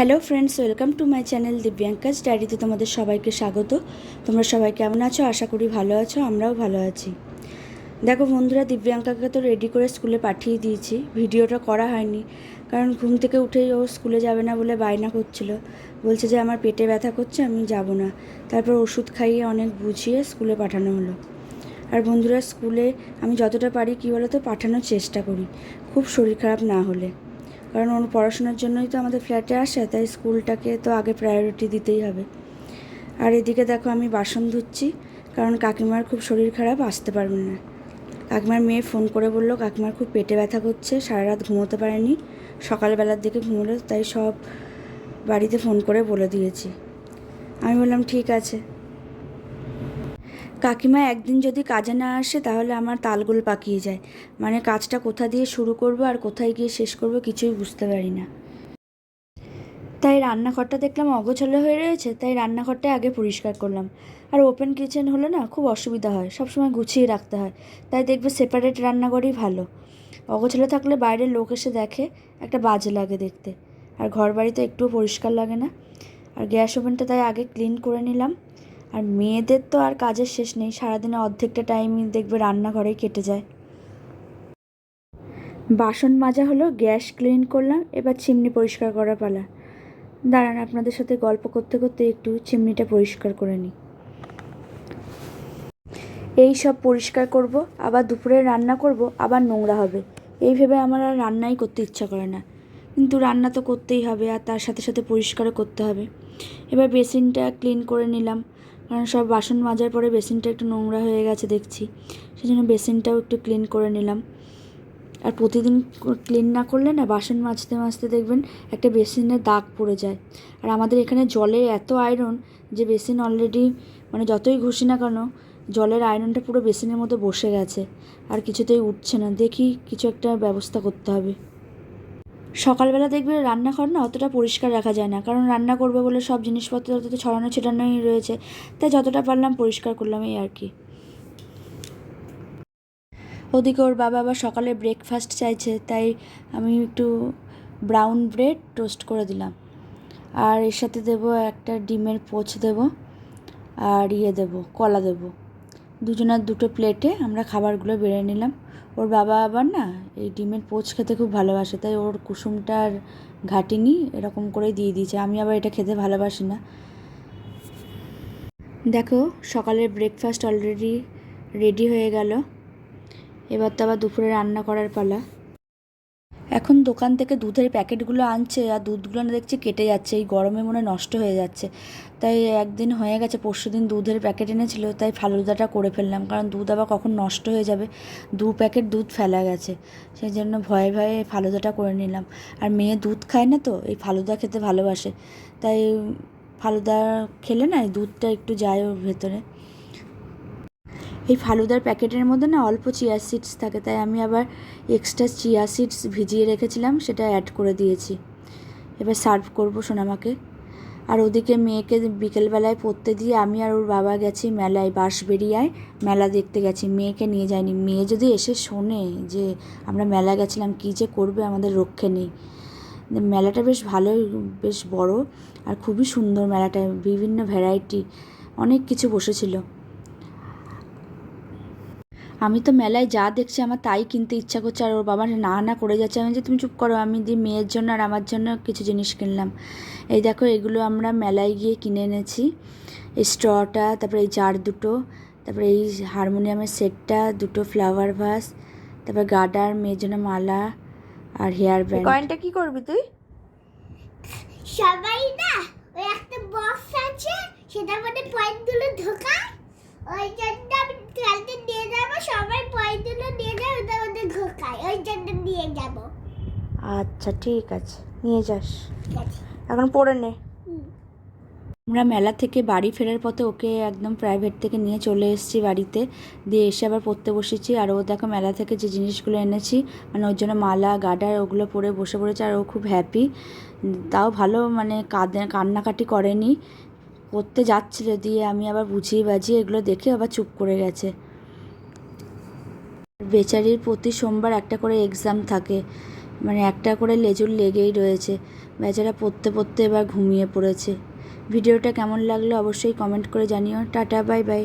Hello friends welcome to my channel Divyanka's ডায়েরিতে তোমাদের সবাইকে স্বাগত। তোমরা সবাই কেমন আছো? আশা করি ভালো আছো, আমরাও ভালো আছি। দেখো বন্ধুরা, দিব্যাঙ্কাকে তো রেডি করে স্কুলে পাঠিয়ে দিয়েছি। ভিডিওটা করা হয়নি, কারণ ঘুম থেকে উঠেই ও স্কুলে যাবে না বলে বায়না করছিল। বলছে যে আমার পেটে ব্যথা করছে, আমি যাব না। তারপর ওষুধ খাইয়ে অনেক বুঝিয়ে স্কুলে পাঠানো হলো। আর বন্ধুরা স্কুলে আমি যতটা পারি কী বলো তো পাঠানোর চেষ্টা করি। খুব শরীর খারাপ না হলে। কারণ ওর পড়াশোনার জন্যই তো আমাদের ফ্ল্যাটে আসে, তাই স্কুলটাকে তো আগে প্রায়োরিটি দিতেই হবে। আর এদিকে দেখো আমি বাসন ধুচ্ছি, কারণ কাকিমার খুব শরীর খারাপ, আসতে পারবে না। কাকিমার মেয়ে ফোন করে বলল, কাকিমার খুব পেটে ব্যথা করছে, সারা রাত ঘুমোতে পারেনি, সকালবেলার দিকে ঘুমোলো, তাই সব বাড়িতে ফোন করে বলে দিয়েছি। আমি বললাম, ঠিক আছে। কাকিমা একদিন যদি কাজে না আসে, তাহলে আমার তালগোল পাকিয়ে যায়। মানে কাজটা কোথা দিয়ে শুরু করব আর কোথায় গিয়ে শেষ করব কিছুই বুঝতে পারি না। তাই রান্নাঘরটা দেখলাম অগোছালো হয়ে রয়েছে, তাই রান্নাঘরটা আগে পরিষ্কার করলাম। আর ওপেন কিচেন হলে না খুব অসুবিধা হয়, সবসময় গুছিয়ে রাখতে হয়। তাই দেখবে সেপারেট রান্নাঘরই ভালো। অগোছালো থাকলে বাইরের লোক এসে দেখে, একটা বাজে লাগে দেখতে। আর ঘর বাড়িতে একটুও পরিষ্কার লাগে না। আর গ্যাস ওভেনটা তাই আগে ক্লিন করে নিলাম। আর মেয়েদের তো আর কাজের শেষ নেই, সারাদিনে অর্ধেকটা টাইমই দেখবে রান্নাঘরেই কেটে যায়। বাসন মাজা হলো, গ্যাস ক্লিন করলাম, এবার চিমনি পরিষ্কার করা পালা। দাঁড়ান, আপনাদের সাথে গল্প করতে করতে একটু চিমনিটা পরিষ্কার করে নিই। এই সব পরিষ্কার করব, আবার দুপুরে রান্না করব, আবার নোংরা হবে। এই ভেবে আমার আর রান্নাই করতে ইচ্ছা করে না। কিন্তু রান্না তো করতেই হবে, আর তার সাথে সাথে পরিষ্কারও করতে হবে। এবার বেসিনটা ক্লিন করে নিলাম। কারণ সব বাসন মাজার পরে বেসিনটা একটু নোংরা হয়ে গেছে দেখছি। সেই জন্য বেসিনটাও একটু ক্লিন করে নিলাম। আর প্রতিদিন ক্লিন না করলে না বাসন মাজতে মাজতে দেখবেন একটা বেসিনে দাগ পড়ে যায়। আর আমাদের এখানে জলে এত আয়রন যে বেসিন অলরেডি মানে যতই ঘষি না কেন, জলের আয়রনটা পুরো বেসিনের মধ্যে বসে গেছে। আর কিছুতেই উঠছে না। দেখি কিছু একটা ব্যবস্থা করতে হবে। সকালবেলা দেখবে রান্নাঘর না অতটা পরিষ্কার রাখা যায় না। কারণ রান্না করবে বলে সব জিনিসপত্র তো ছড়ানো ছিটানোই রয়েছে। তাই যতটা পারলাম পরিষ্কার করলাম এই আর কি। ওদিকে ওর বাবা আবার সকালে ব্রেকফাস্ট চাইছে, তাই আমি একটু ব্রাউন ব্রেড টোস্ট করে দিলাম। আর এর সাথে দেবো একটা ডিমের পোচ দেব আর ইয়ে দেবো, কলা দেবো। দুজনের দুটো প্লেটে আমরা খাবারগুলো বেড়ে নিলাম। ওর বাবা আবার না এই ডিমের পোচ খেতে খুব ভালোবাসে, তাই ওর কুসুমটার ঘাটিনি এরকম করেই দিয়ে দিয়েছে। আমি আবার এটা খেতে ভালোবাসি না। দেখো, সকালের ব্রেকফাস্ট অলরেডি রেডি হয়ে গেল। এবার তো আবার দুপুরে রান্না করার পালা। এখন দোকান থেকে দুধের প্যাকেটগুলো আনছে আর দুধগুলো না দেখছি কেটে যাচ্ছে, এই গরমে মনে নষ্ট হয়ে যাচ্ছে। তাই একদিন হয়ে গেছে, পরশু দিন দুধের প্যাকেট এনেছিল, তাই ফালুদাটা করে ফেললাম, কারণ দুধ আবার কখন নষ্ট হয়ে যাবে? দু প্যাকেট দুধ ফেলা গেছে সেই জন্য ভয়ে ভয়ে ফালুদাটা করে নিলাম। আর মেয়ে দুধ খায় না তো, এই ফালুদা খেতে ভালোবাসে, তাই ফালুদা খেলে না দুধটা একটু যায় ওর ভেতরে। এই ফালুদার প্যাকেটের মধ্যে না অল্প চিয়া সিডস থাকে, তাই আমি আবার এক্সট্রা চিয়া সিডস ভিজিয়ে রেখেছিলাম, সেটা অ্যাড করে দিয়েছি। এবার সার্ভ করব সোনামাকে। আর ওদিকে মেয়েকে বিকেলবেলায় পড়তে দিয়ে আমি আর ওর বাবা গেছি মেলায় বাঁশবেরিয়ায় মেলা দেখতে গেছি। মেয়েকে নিয়ে যায়নি মেয়ে যদি এসে শোনে যে আমরা মেলা গেছিলাম, কী যে করবে আমাদের রক্ষে নেই। মেলাটা বেশ ভালোই, বেশ বড় আর খুবই সুন্দর মেলাটা, বিভিন্ন ভ্যারাইটি অনেক কিছু বসেছিল। আমি তো মেলায় যা দেখছি আমার তাই কিনতে ইচ্ছা করছে আর ওর বাবা না না করে যাচ্ছে। আমি যে তুমি চুপ করো আমি দিয়ে মেয়ের জন্য আর আমার জন্য কিছু জিনিস কিনলাম। এই দেখো এগুলো আমরা মেলায় গিয়ে কিনে এনেছি। এই স্ট্রটা তারপরে এই জার দুটো তারপরে এই হারমোনিয়ামের সেটটা দুটো ফ্লাওয়ার ভাস তারপরে গার্ডার মেয়ের জন্য মালা আর হেয়ার ব্যান্ড। কয়েনটা কি করবি তুই? সবাই না ওই একটা বক্স আছে সেটার মধ্যে পয়েন্টগুলো ঢোকায় ওই জন্য আমি কালকে নিয়ে যাব সবাই পয়েন্টগুলো নিয়ে যাবে ওটার মধ্যে ঢোকায় ওই জন্য নিয়ে যাব আচ্ছা ঠিক আছে। নিয়ে যাস। এখন পড়ে নে। আমরা মেলা থেকে বাড়ি ফেরার পথে ওকে একদম প্রাইভেট থেকে নিয়ে চলে এসেছি বাড়িতে। দিয়ে এসে আবার পড়তে বসেছি। আর ও দেখো মেলা থেকে যে জিনিসগুলো এনেছি মানে ওর জন্য মালা গাডার ওগুলো পরে বসে পড়েছে আর ও খুব হ্যাপি তাও ভালো মানে কাঁদে কান্নাকাটি করেনি। করতে যাচ্ছিল দিয়ে আমি আবার বুঝিয়ে বাজিয়ে এগুলো দেখে আবার চুপ করে গেছে। বেচারির প্রতি সোমবার একটা করে এক্সাম থাকে। মানে একটা করে লেজুর লেগেই রয়েছে। বেচারা পড়তে পড়তে এবার ঘুমিয়ে পড়েছে। ভিডিওটা কেমন লাগল অবশ্যই কমেন্ট করে জানিও। Tata bye bye